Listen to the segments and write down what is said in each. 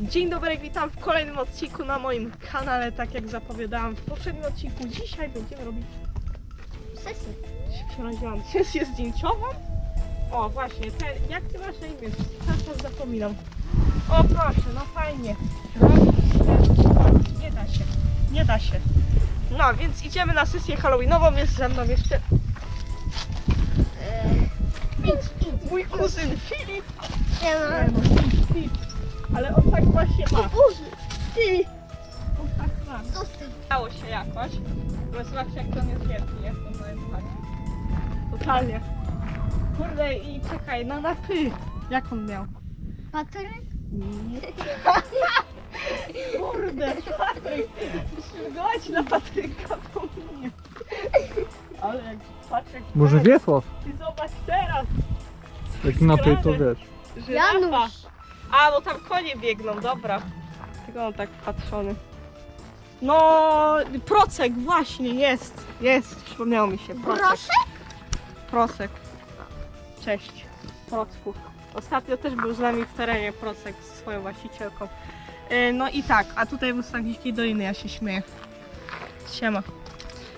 Dzień dobry, witam w kolejnym odcinku na moim kanale, tak jak zapowiadałam w poprzednim odcinku. Dzisiaj będziemy robić, Sesję. się przeraziłam, sesję zdjęciową. O, właśnie, ten, jak ty masz na imię? Cały czas zapominam. O, proszę, no fajnie. Nie da się, nie da się. No, więc idziemy na sesję halloweenową, jest ze mną jeszcze Idź, idź. mój kuzyn Filip. Ma. no, Filip. On tak właśnie ma. Boże, ty! On ma. Zostaw. Stało się jakoś. Bo zobaczcie jak to jest wielki, nie? To powiem tak. Totalnie. Kurde i czekaj, na napy. Jak on miał? Patryk? Kurde, Patryk. Śmigać na Patryka to mnie. Ale jak patrz jak Może. Wiesław? Ty zobacz teraz. Jak napy to wiesz. Żyrafa. Janusz. A, bo tam konie biegną, dobra. Tylko on tak patrzony. No, procek właśnie jest. Jest, przypomniało mi się. Procek. Proszę? Procek. Cześć, Procku. Ostatnio też był z nami w terenie Procek z swoją właścicielką. Yy, No i tak, a tutaj w Ustawiskiej Doliny ja się śmieję. Siema.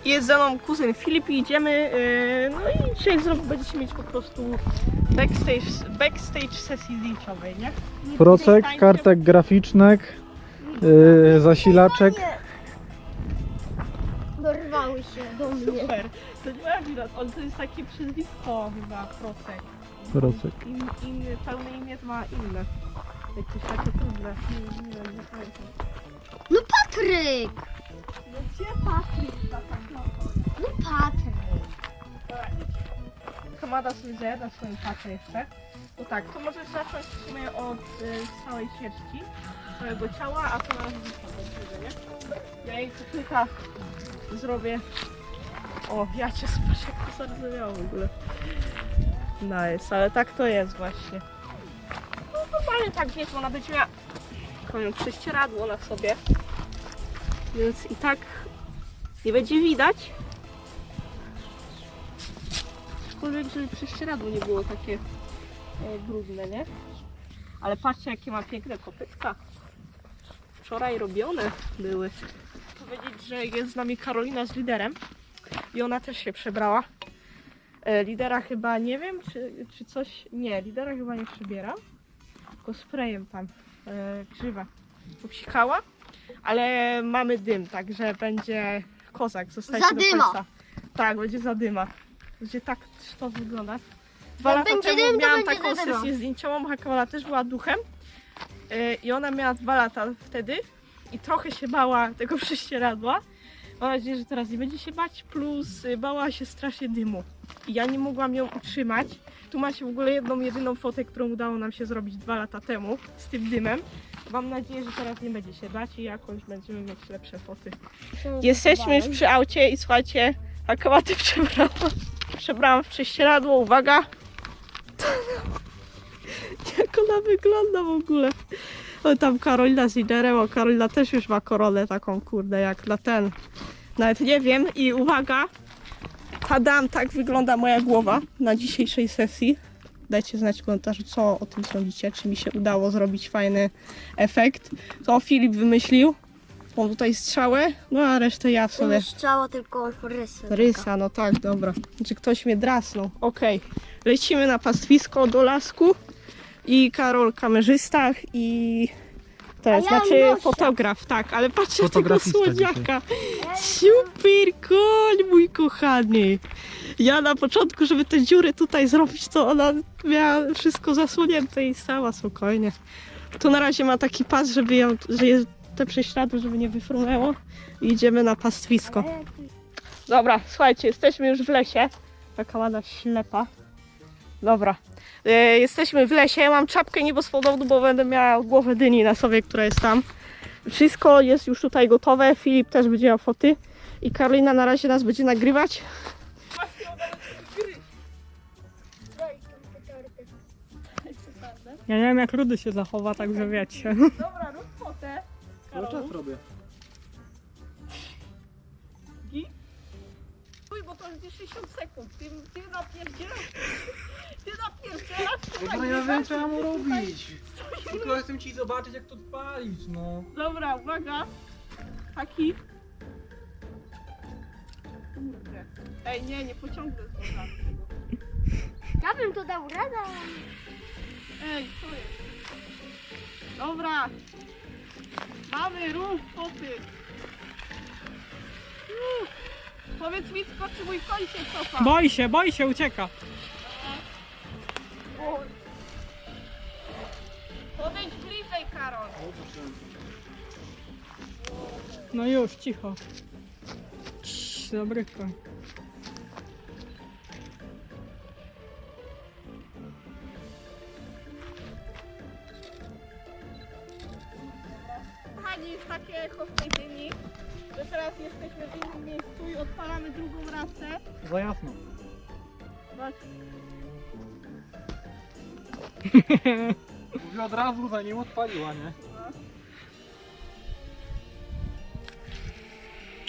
Jest ze mną kuzyn Filip i idziemy, yy, no i dzisiaj zrob- będziecie mieć po prostu backstage, backstage sesji zdjęciowej, nie? Nie Procek, kartek graficznek, yy, zasilaczek. Dorwały się do mnie. Super. To nie moja wina, on to jest takie przyzwisko chyba Procek. Procek. In, inny, pełne imię ma inne. Jakieś takie trudne. Nie, nie, wiem, nie pamiętam. No Patryk! No gdzie Patryk? Ta No Patryk. Kamada sobie zajada swoją paczę jeszcze. No tak, to możesz zacząć w sumie od y, całej sierści, całego ciała, a to na razie nie? Ja jej kucyka zrobię. O, ja cię spaszę, jak to zardzewiało w ogóle. Nice, ale tak to jest właśnie. No normalnie tak wiesz, ona będzie miała powiem, prześcieradło na sobie. Więc i tak nie będzie widać, Aczkolwiek, żeby prześcieradło nie było takie e, brudne, nie? Ale patrzcie, jakie ma piękne kopytka. Wczoraj robione były. Powiedzieć, że jest z nami Karolina z liderem i ona też się przebrała. E, lidera chyba nie wiem, czy, czy coś. Nie, lidera chyba nie przybiera. Tylko sprayem tam e, grzywa popsikała. Ale mamy dym, także będzie kozak. Zostańcie do Zadyma. końca. Tak, będzie zadyma. Będzie tak to wyglądać. Dwa Jak lata będzie temu dym, to miałam będzie taką zadyma. sesję zdjęciową, Hakaola też była duchem. Yy, I ona miała dwa lata wtedy i trochę się bała tego prześcieradła. Mam nadzieję, że teraz nie będzie się bać, plus y, bała się strasznie dymu. I ja nie mogłam ją utrzymać. Tu macie w ogóle jedną, jedyną fotę, którą udało nam się zrobić dwa lata temu z tym dymem. Mam nadzieję, że teraz nie będzie się bać i jakoś będziemy mieć lepsze foty. Jesteśmy już przy aucie i słuchajcie, akałaty przebrałam. Przebrałam w prześcieradło, uwaga. Jak ona wygląda w ogóle. O, tam Karolina z liderem, o Karolina też już ma koronę taką kurde jak na ten. Nawet nie wiem i uwaga. Adam, tak wygląda moja głowa na dzisiejszej sesji. Dajcie znać w komentarzu, co o tym sądzicie, czy mi się udało zrobić fajny efekt. To Filip wymyślił. Mam tutaj strzałę, no a resztę ja sobie. Nie strzała, tylko rysy. Rysa, no tak, dobra. Czy ktoś mnie drasnął? Okej. Lecimy na pastwisko do lasku. I Karol kamerzysta i... To A jest, ja znaczy Josia. fotograf, tak, ale patrzcie tego słodziaka. Super koń, mój kochany. Ja na początku, żeby te dziury tutaj zrobić, to ona miała wszystko zasłonięte i stała spokojnie. Tu na razie ma taki pas, żeby ją, że jest te prześlady, żeby nie wyfrunęło. I idziemy na pastwisko. Dobra, słuchajcie, jesteśmy już w lesie. Taka ładna ślepa. Dobra. E, jesteśmy w lesie. Ja mam czapkę niebospodobną, bo będę miała głowę dyni na sobie, która jest tam. Wszystko jest już tutaj gotowe. Filip też będzie miał foty. I Karolina na razie nas będzie nagrywać. Ja nie wiem jak Rudy się zachowa, także wiecie. Dobra, rób fotę. Cały czas robię. Mój bo to jest 60 sekund. Ty, ty napierdzielasz. Ty napierdzielasz. Dobra, ja wiem co ja mam robić. Tylko chcę ci zobaczyć jak to odpalić, no. Dobra, uwaga. Taki. Kurde. Ej, nie, nie pociągnę z tego. Ja bym to dał radę. Ej, co jest? Dobra. Mamy ruch, koty. Uff. Powiedz mi tylko, czy mój koń się cofa. Boi się, boi się, ucieka. Oj. Podejdź bliżej, Karol. No już, cicho. Cii, dobry koń. Kochani, jest takie echo w tej dyni, że teraz jesteśmy w innym miejscu i odpalamy drugą rasę. Za jasno. Zobacz. Mówię od razu zanim odpaliła, nie?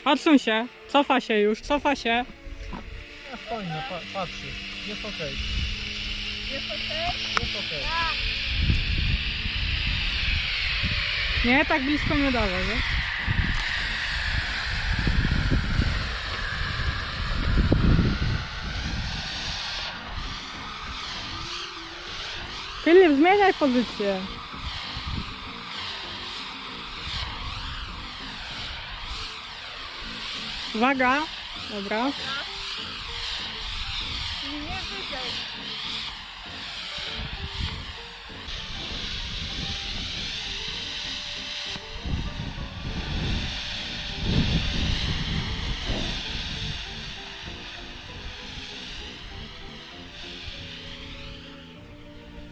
Odsuń się, cofa się już, cofa się. Ja spokojnie, pa patrzy. Jest okej. Jest okej? Jest okej. Nie, tak blisko nie dawaj, nie? Filip, zmieniaj pozycję. Uwaga. Dobra.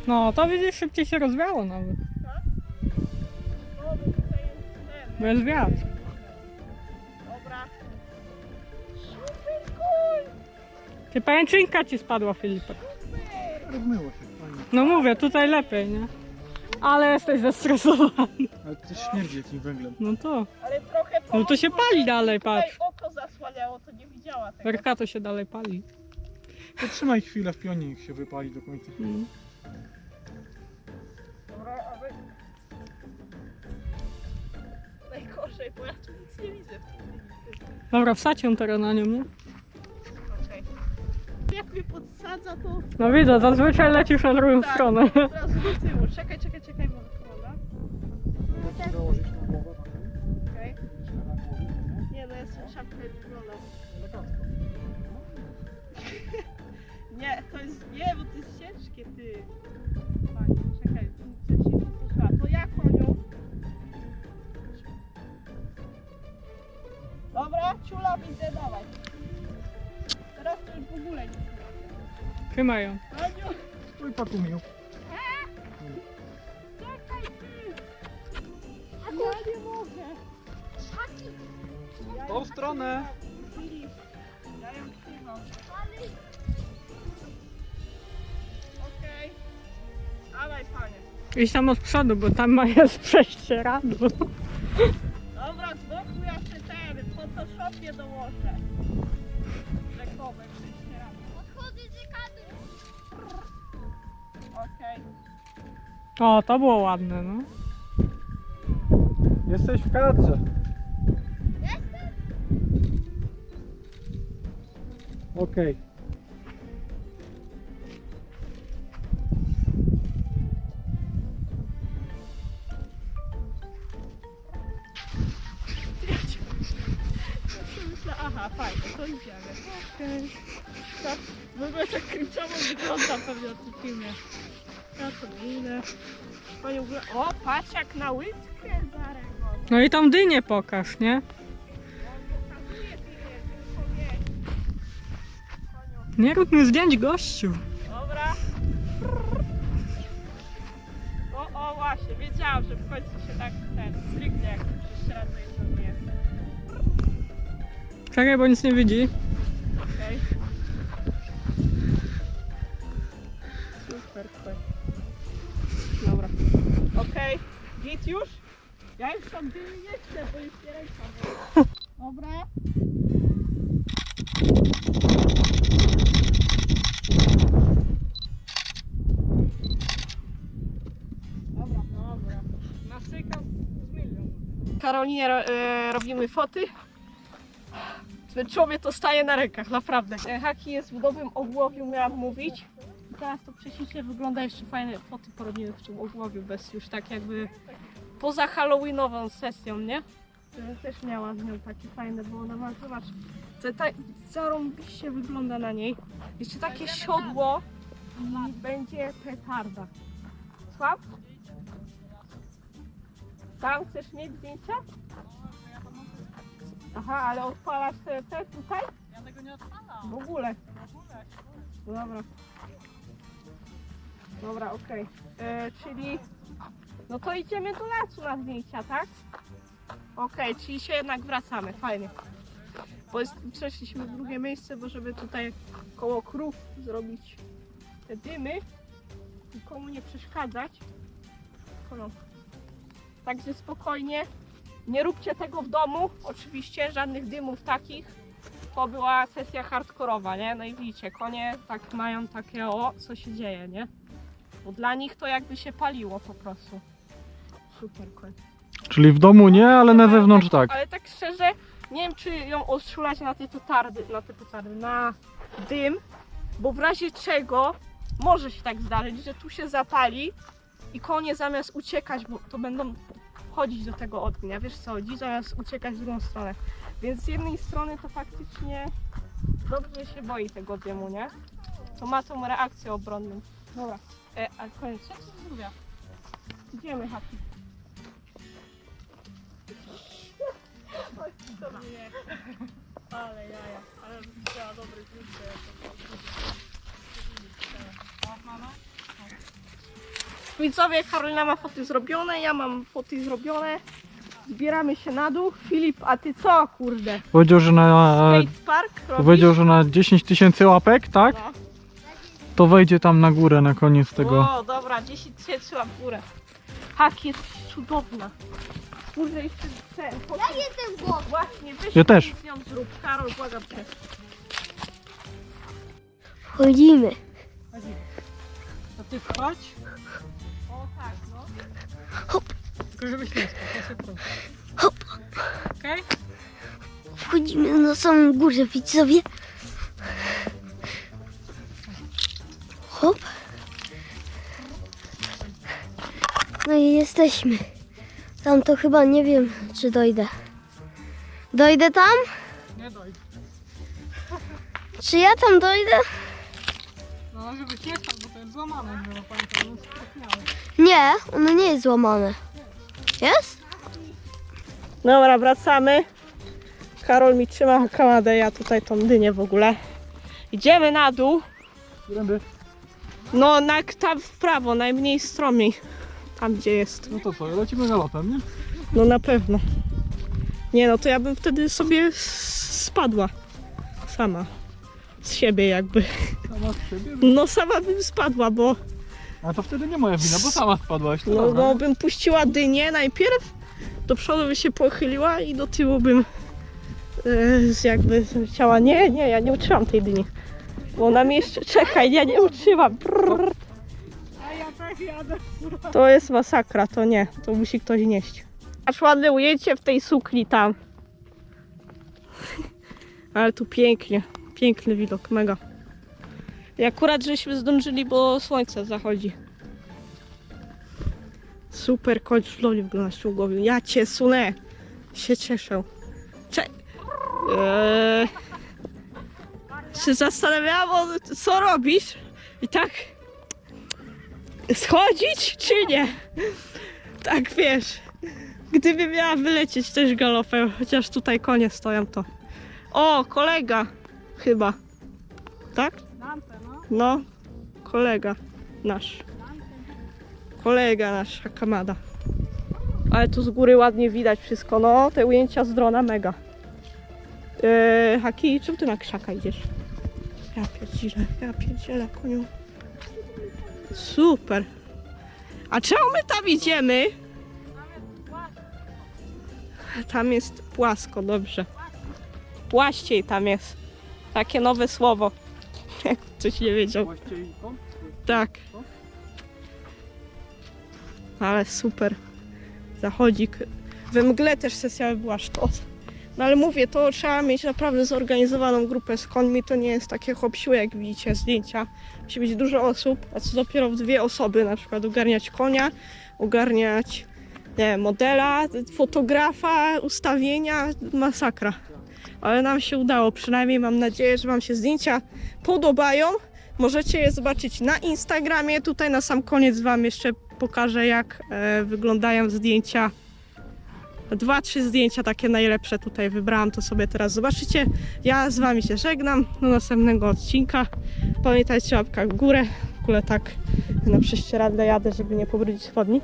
No, to widzisz, szybciej się rozwiało nawet. No, tutaj jest wiatr. Dobra. Super koń! Ty pajęczynka ci spadła, Filipek. Rozmyło się, fajnie. No mówię, tutaj lepiej, nie? Ale jesteś zestresowany. Ale to śmierdzi jakimś węglem. No to. Ale trochę No to się pali dalej, tutaj patrz. oko zasłaniało, to nie widziała tego. Werka to się dalej pali. Potrzymaj chwilę w pionie, niech się wypali do końca. Mm. Najgorzej, bo ja tu nic nie widzę tym. Dobra, wsadź ją teraz na nią, nie? Okej. Jak mnie podsadza, to No widzę, zazwyczaj lecisz na drugą Tak. stronę. od razu do tyłu. Czekaj, czekaj, czekaj, bo wygląda. Możesz założyć na głowę. Okej. Nie, no szapkę wygląda. Nie, to jest, nie, bo to jest ciężkie, ty. Dobra, ciula widzę, dawaj. Teraz to już w ogóle nie Trzymaj ją. Aniu, Stój patumił. czekaj ty. Ja nie mogę. Ja W tą ją stronę. trzymam. Ja ją trzymam. Okej. Dawaj panie. Idź tam od przodu, bo tam ma jest przejście w Photoshopie dołożę. Rzekowe przejście rano. Odchodzę z kadru. Okej. O, to było ładne, no. Jesteś w kadrze. Jestem. Okej. Idziemy. Okej. Tak, w ogóle tak kręciowo wygląda pewnie w tym filmie. Ja to idę. Panie w ogóle, o, patrz jak na łydkę zarego. No i tą dynię pokaż, nie? Nie. Rób mi zdjęć gościu. Dobra. O, o właśnie, wiedziałam, że w końcu się tak ten stricte jak prześladuje to mnie. Czekaj, bo nic nie widzi. Okej. Super, super. Dobra. Okej, git już? Ja już tam dymy nie chcę, bo już nie ręka boli. Dobra. Dobra, dobra. Nasyka z milion. Karolinie ro, e, robimy foty. Człowiek to staje na rękach, naprawdę. E, Haki jest w dobrym ogłowiu, miałam mówić. Teraz to prześlicznie wygląda jeszcze fajne foty porobimy w tym ogłowiu, bez już tak jakby poza halloweenową sesją, nie? Też miałam z nią takie fajne, bo ona ma, zobacz, tak zarąbiście wygląda na niej. Jeszcze takie siodło i będzie petarda. Słucham? Tam chcesz mieć zdjęcia? Aha, ale odpalasz te, te tutaj? Ja tego nie odpalam. W ogóle. Dobra. Dobra, okej. E, Czyli... No to idziemy do lasu na zdjęcia, tak? Okej, czyli się jednak wracamy, fajnie. Bo jest, przeszliśmy w drugie miejsce, bo żeby tutaj koło krów zrobić te dymy, nikomu nie przeszkadzać. Kono. Także spokojnie, nie róbcie tego w domu, oczywiście, żadnych dymów takich. To była sesja hardkorowa, nie? No i widzicie, konie tak mają takie, o, co się dzieje, nie? Bo dla nich to jakby się paliło po prostu. Super koń. Czyli w domu nie, ale na zewnątrz tak. Ale tak szczerze, nie wiem czy ją oszulać na te petardy, na te petardy, na dym, bo w razie czego może się tak zdarzyć, że tu się zapali i konie zamiast uciekać, bo to będą chodzić do tego ognia, wiesz co chodzi, zamiast uciekać w drugą stronę. Więc z jednej strony to faktycznie dobrze się boi tego dymu, nie? To ma tą reakcję obronną. Dobra, e, a koniec, zrobię? Idziemy, Happy. Ale jaja, ale trzeba dobry Widzowie, Karolina ma foty zrobione, ja mam foty zrobione. Zbieramy się na dół. Filip, a ty co, kurde? Powiedział, że na, Skate park robisz? powiedział, że na 10 tysięcy łapek, tak? No. To wejdzie tam na górę na koniec tego. O, dobra, 10 tysięcy łap w górę. Hak jest cudowna. Kurde, jeszcze ten. Ja jestem głodny. Właśnie, weź Ja też. z nią zrób. Karol, błagam cię. Ty no. Tylko żebyś nie. Hop. Okej? Wchodzimy na samą górę, widzowie. Hop. No i jesteśmy. Tam to chyba nie wiem, czy dojdę. Dojdę tam? Nie dojdę. Czy ja tam dojdę? No żebyś nie jest złamane, pamiętam. Nie, ono nie jest złamane. Jest? Dobra, wracamy. Karol mi trzyma kamadę, ja tutaj tą dynię w ogóle. Idziemy na dół. Którędy? No, na, tam w prawo, najmniej stromiej. Tam, gdzie jest. No to co, lecimy galopem, nie? No na pewno. Nie no, to ja bym wtedy sobie spadła. Sama. Z siebie jakby. Sama z siebie. No sama bym spadła, bo A to wtedy nie moja wina, bo sama spadłaś. To no, no bym puściła dynię najpierw, do przodu by się pochyliła i do tyłu bym z jakby chciała. Nie, nie, ja nie uczyłam tej dyni. Bo ona mi jeszcze. Czekaj, ja nie uczyłam. Brrr. A ja tak jadę. To jest masakra, to nie, to musi ktoś nieść. Aż ładne ujęcie w tej sukni tam. Ale tu pięknie, piękny widok, mega. I akurat żeśmy zdążyli, bo słońce zachodzi. Super, w loli wygląda ślugowi. Ja cię sunę. Się cieszę. Cze... Eee... Się co robisz? I tak schodzić czy nie? Tak wiesz. Gdyby miała wylecieć też galopem, chociaż tutaj konie stoją to. O, kolega chyba. Tak? No. No, kolega nasz. Kolega nasz, Hakamada. Ale tu z góry ładnie widać wszystko. No, te ujęcia z drona mega. Eee, Haki, czemu ty na krzaka idziesz? Ja pierdzielę, ja pierdzielę, koniu. Super. A czemu my tam idziemy? Tam jest płasko, dobrze. Płaściej tam jest. Takie nowe słowo. Jak ktoś nie wiedział. Tak. Ale super. Zachodzik. We mgle też sesja była sztos. No ale mówię, to trzeba mieć naprawdę zorganizowaną grupę z końmi. To nie jest takie hop jak widzicie zdjęcia. Musi być dużo osób, a co dopiero w dwie osoby na przykład ogarniać konia, ogarniać nie modela, fotografa, ustawienia, masakra. Ale nam się udało, przynajmniej mam nadzieję, że Wam się zdjęcia podobają. Możecie je zobaczyć na Instagramie. Tutaj na sam koniec Wam jeszcze pokażę, jak e, wyglądają zdjęcia. Dwa, trzy zdjęcia takie najlepsze tutaj wybrałam, to sobie teraz zobaczycie. Ja z Wami się żegnam do następnego odcinka. Pamiętajcie o łapkach w górę. W ogóle tak na prześcieradle jadę, żeby nie pobrudzić spodni.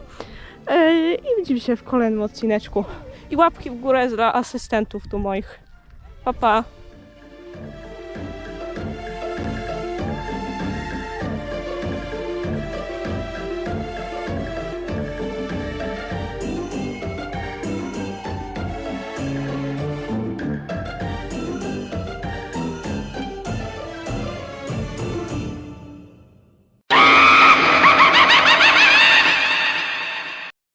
E, I widzimy się w kolejnym odcineczku. I łapki w górę dla asystentów tu moich. Pa, pa.